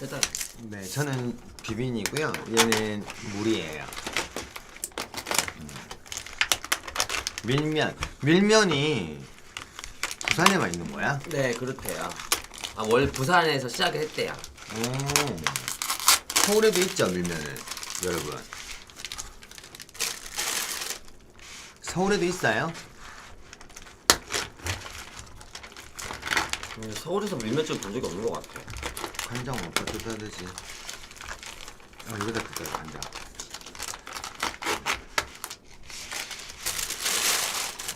일단 네, 저는 비빈이고요. 얘는 물이에요. 음. 밀면, 밀면이 부산에만 있는 거야? 네 그렇대요. 아 원래 부산에서 시작을 했대요. 오. 서울에도 있죠, 밀면은, 여러분. 서울에도 있어요? 음, 서울에서 밀면집 본 적이 없는 것 같아. 간장 어디다 뜯어야 되지? 아, 여기다 뜯어야 돼, 간장.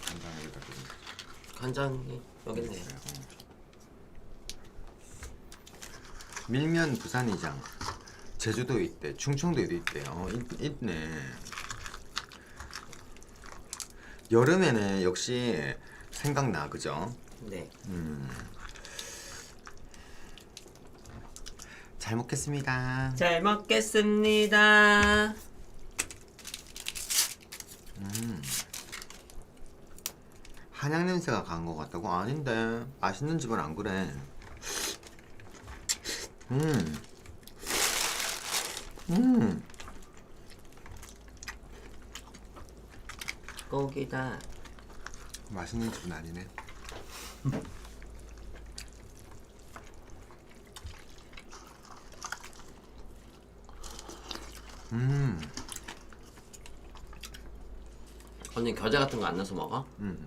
간장 여기다 뜯어. 간장이 여기 있네. 밀면 부산이장 제주도 있대 충청도에도 있대요 어, 있, 있네 여름에는 역시 생각나 그죠 네. 잘 먹겠습니다. 잘 먹겠습니다. 한약 냄새가 간 것 같다고? 아닌데. 맛있는 집은 안 그래. 음. 음. 고기다. 맛있는 집은 아니네 음 언니 겨자 같은 거 안 넣어서 먹어? 음.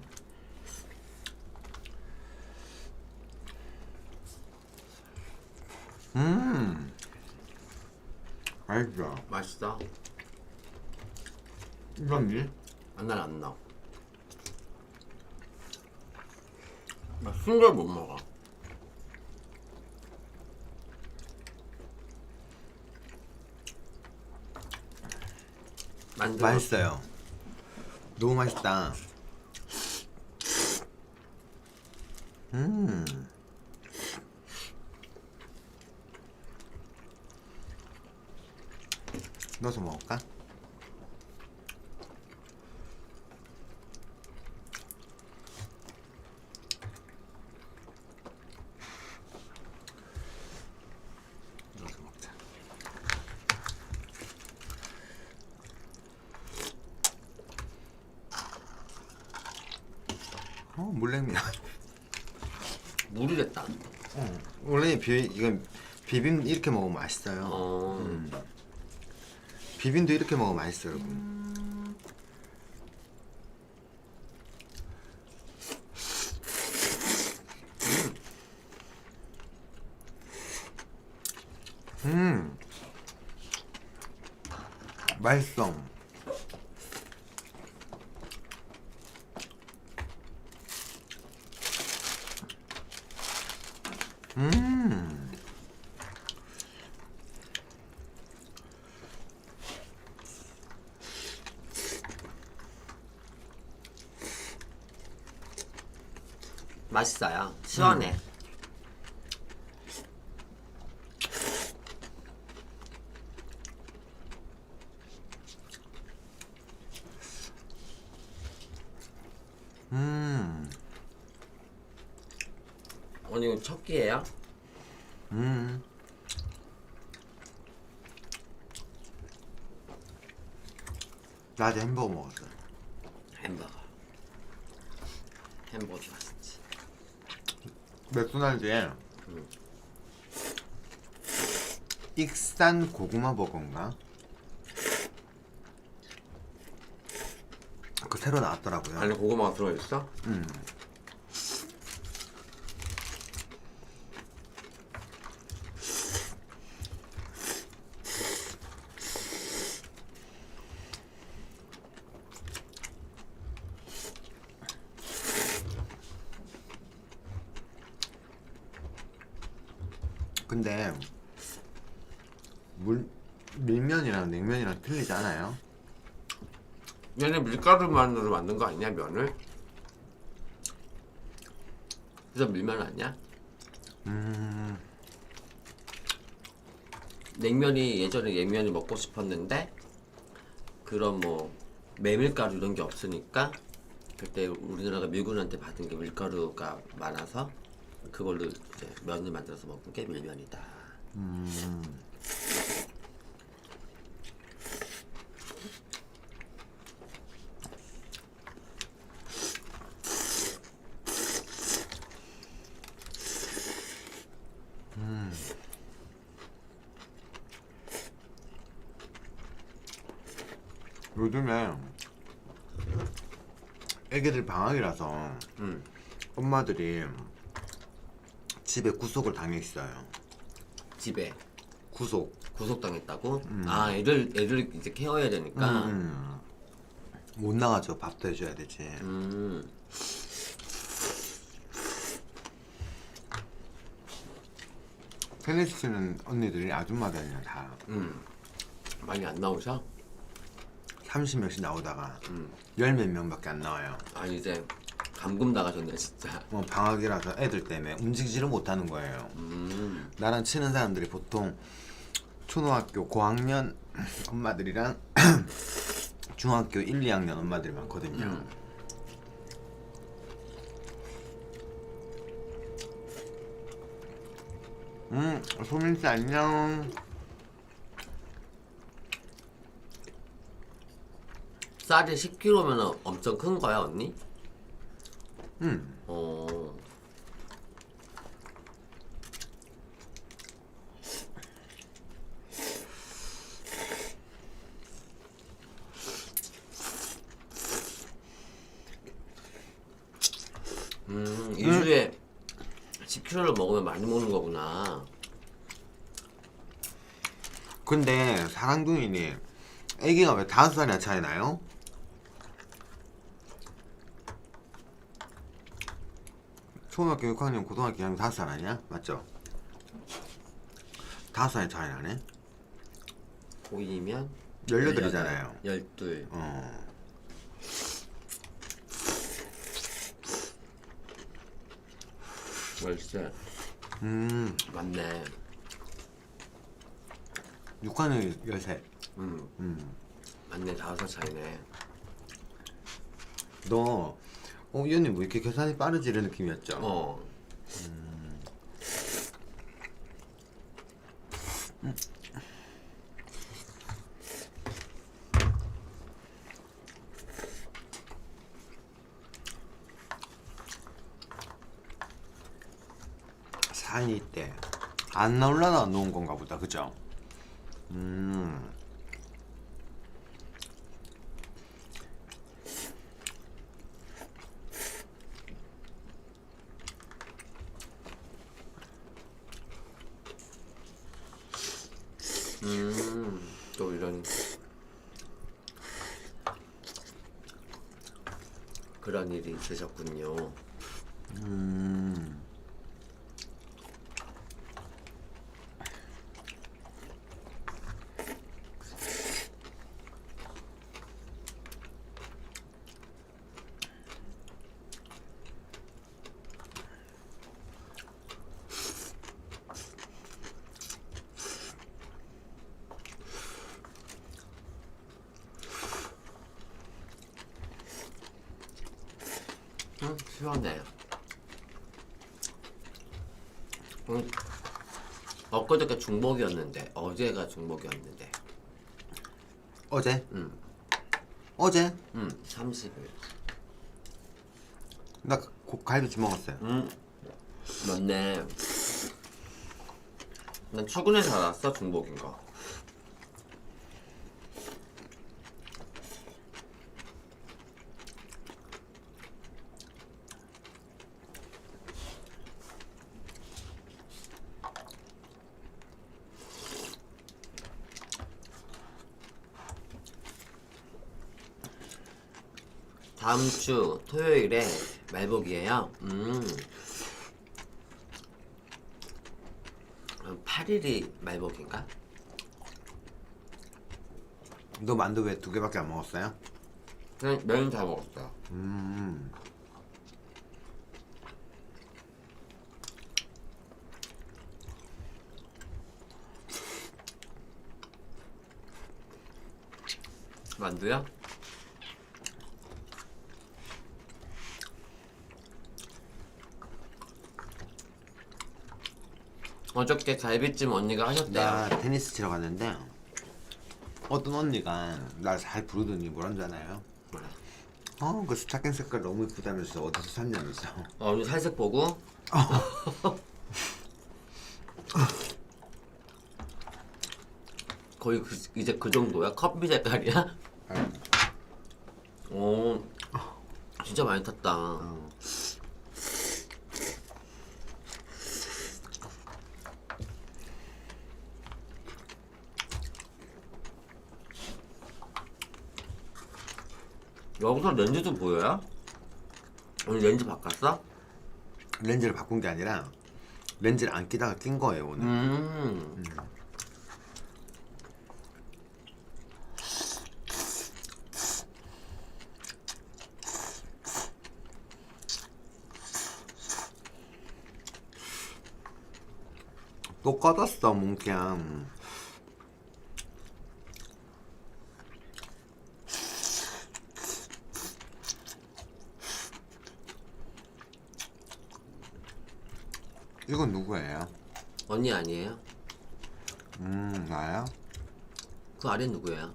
음. 맛있어. 맛있어. 이건지? 안날 안 넣어. 나순걸 못 먹어. 만두 맛있어요. 너무 맛있다. 음. 넣어서 먹을까? 넣어서 먹자. 어, 물냉면. 물이 됐다. 어, 원래 비 이건 비빔 이렇게 먹으면 맛있어요. 어. 비빔도 이렇게 먹으면 맛있어요, 여러분. 음, 맛있어. 음. 맛있어요. 시원해. 음. 언니 이거 첫 끼예요? 음. 나 어제 햄버거 먹었어. 햄버거. 햄버거 맛있지. 맥도날드에 익산 고구마 버거인가? 그 새로 나왔더라고요. 안에 고구마가 들어있어? 음. 근데 물 밀면이랑 냉면이랑 틀리지 않아요? 얘네 밀가루만으로 만든 거 아니냐 면을? 그래서 밀면 아니야? 음. 냉면이 예전에 냉면이 먹고 싶었는데 그런 뭐 메밀가루 이런 게 없으니까 그때 우리나라가 미군한테 받은 게 밀가루가 많아서 그걸로 이제 면을 만들어서 먹은 게 밀면이다. 요즘에 애기들 방학이라서 음. 엄마들이 집에 구속을 당해 있어요. 집에 구속. 구속당했다고? 아 애를 애를 이제 케어해야 되니까. 음. 못 나가죠. 밥도 해줘야 되지. 음. 테니스 치는 언니들이 아줌마들이야 다. 음. 많이 안 나오셔? 30명씩 나오다가 음. 열몇 명밖에 안 나와요. 아 이제 감금 나가셨네 진짜. 뭐 방학이라서 애들 때문에 움직이지를 못하는 거예요. 음. 나랑 치는 사람들이 보통 초등학교 고학년 엄마들이랑 중학교 1, 2학년 엄마들이 많거든요. 음. 음, 소민 씨 안녕. 쌀이 10kg면 엄청 큰 거야 언니? 음, 어. 음, 2주에 10kg를 먹으면 많이 먹는 거구나. 근데 사랑둥이님, 애기가 왜 다섯 살이나 차이 나요? 초등학교 6학년, 고등학교 2학년 다섯 살 아니야? 맞죠? 다섯 살 차이 나네? 보이면 18이잖아요. 12. 어. 월세. 음, 맞네. 6학년 13. 음, 음. 맞네. 다섯 살 차이네. 너, 어, 이 언니 뭐 이렇게 계산이 빠르지? 이런 느낌이었죠? 어. 사이 때. 안 나올라나 놓은 건가 보다. 그죠? 음. 음, 또 이런 그런 일이 있으셨군요. 음. 음, 시원해. 음, 엊그저께 중복이었는데 어제가 중복이었는데. 어제? 음, 어제? 음, 30일. 나 고- 갈비찜 먹었어요. 음, 맞네. 난 출근해서 알았어 중복인 거. 다음 주 토요일에 말복이에요. 음. 그럼 8일이 말복인가? 너 만두 왜 두 개밖에 안 먹었어요? 그냥 면다 먹었어. 음. 만두야? 어저께 갈비찜 언니가 하셨대요. 나 테니스 치러 갔는데 어떤 언니가 날잘 부르더니 뭐란 줄 아나요? 뭐래? 어, 그 스타킹 색깔 너무 이쁘다면서 어디서 샀냐면서. 어, 살색 보고 거의 그, 이제 그 정도야? 커피 색깔이야? 오 진짜 많이 탔다. 여기서 렌즈도 보여요? 오늘 렌즈 바꿨어? 렌즈를 바꾼 게 아니라 렌즈를 안 끼다가 낀 거예요 오늘. 음. 또 꺼졌어 뭉냥. 누구예요? 언니 아니에요? 음 나야? 그 아래 누구예요?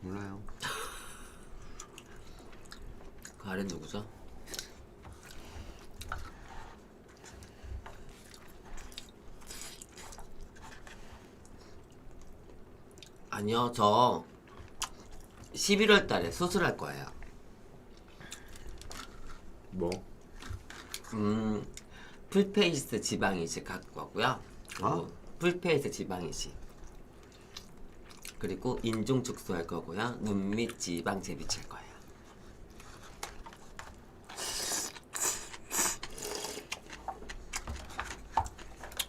몰라요. 그 아래 누구죠? 아니요, 저 11월 달에 수술할 거예요. 뭐? 음, 풀페이스 지방 이식 갖고. 그리고 어? 풀페이스 지방 이식. 그리고 인중 축소할 거고요. 눈 밑 지방 재비칠 거예요.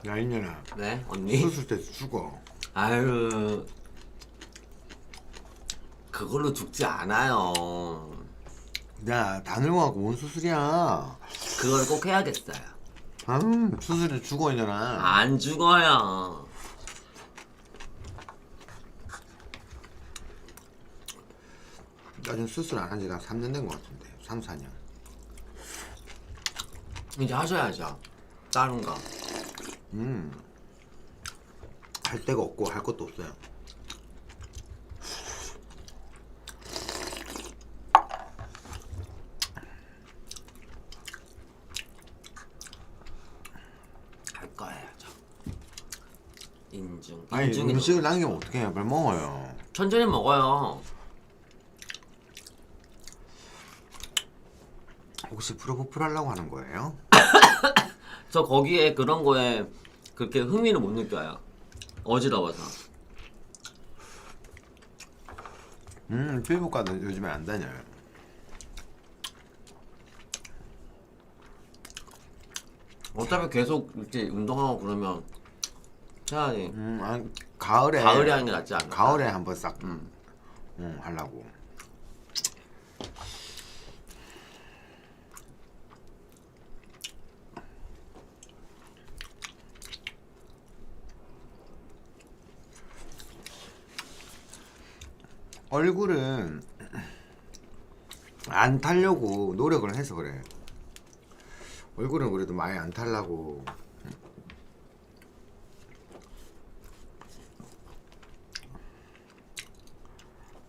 야 이년아 네, 언니. 수술 때 죽어. 아유 그걸로 죽지 않아요 야다 늙어갖고 뭔 수술이야? 그걸 꼭 해야겠어요 음 수술에 죽어 이년아. 안 죽어요. 나 지금 수술 안 한 지가 3년 된 것 같은데 3, 4년. 이제 하셔야죠. 다른 거. 할 데가 없고 할 것도 없어요 할 거예요 저 인중 아니 인중이 음식을 남기면 어떻게 해요? 뭘 먹어요. 천천히 먹어요. 혹시 프로포폴 하려고 하는 거예요? 저 거기에 그런 거에 그렇게 흥미를 못 느껴요. 어지러워서. 음 피부과도 요즘에 안 다녀요. 어차피 계속 이렇게 운동하고 그러면 차라리 음, 아, 가을에 가을에 하는 게 낫지 않을까? 가을에 한번 싹 음. 음, 하려고 얼굴은 안 타려고 노력을 해서 그래. 얼굴은 그래도 많이 안 타려고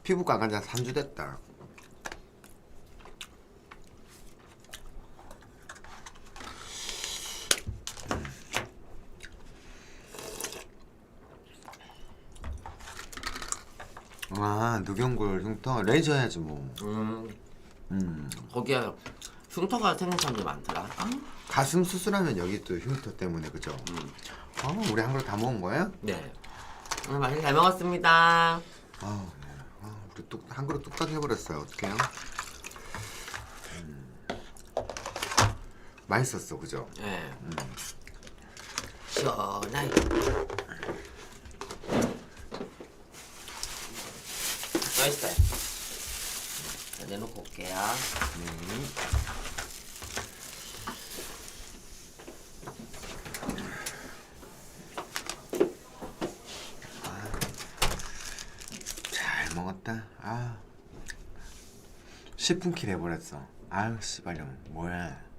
피부과 간지 3주 됐다. 아, 누경골 흉터 레이저 해야지 뭐. 음 음. 거기에 흉터가 생긴 사람들 많더라 가슴 수술하면 여기 또 흉터 때문에 그죠? 아, 우리 한 그릇 다 먹은 거야? 네 오늘 맛있게 잘 먹었습니다. 아, 뚝, 한 그릇 뚝딱 해버렸어요. 어떡해요? 음. 맛있었어, 그죠? 네. 시원하게 맛있어요 자, 내놓고 올게요 잘 먹었다. 아. 10분 킬 해버렸어. 아유, 씨발령. 뭐야.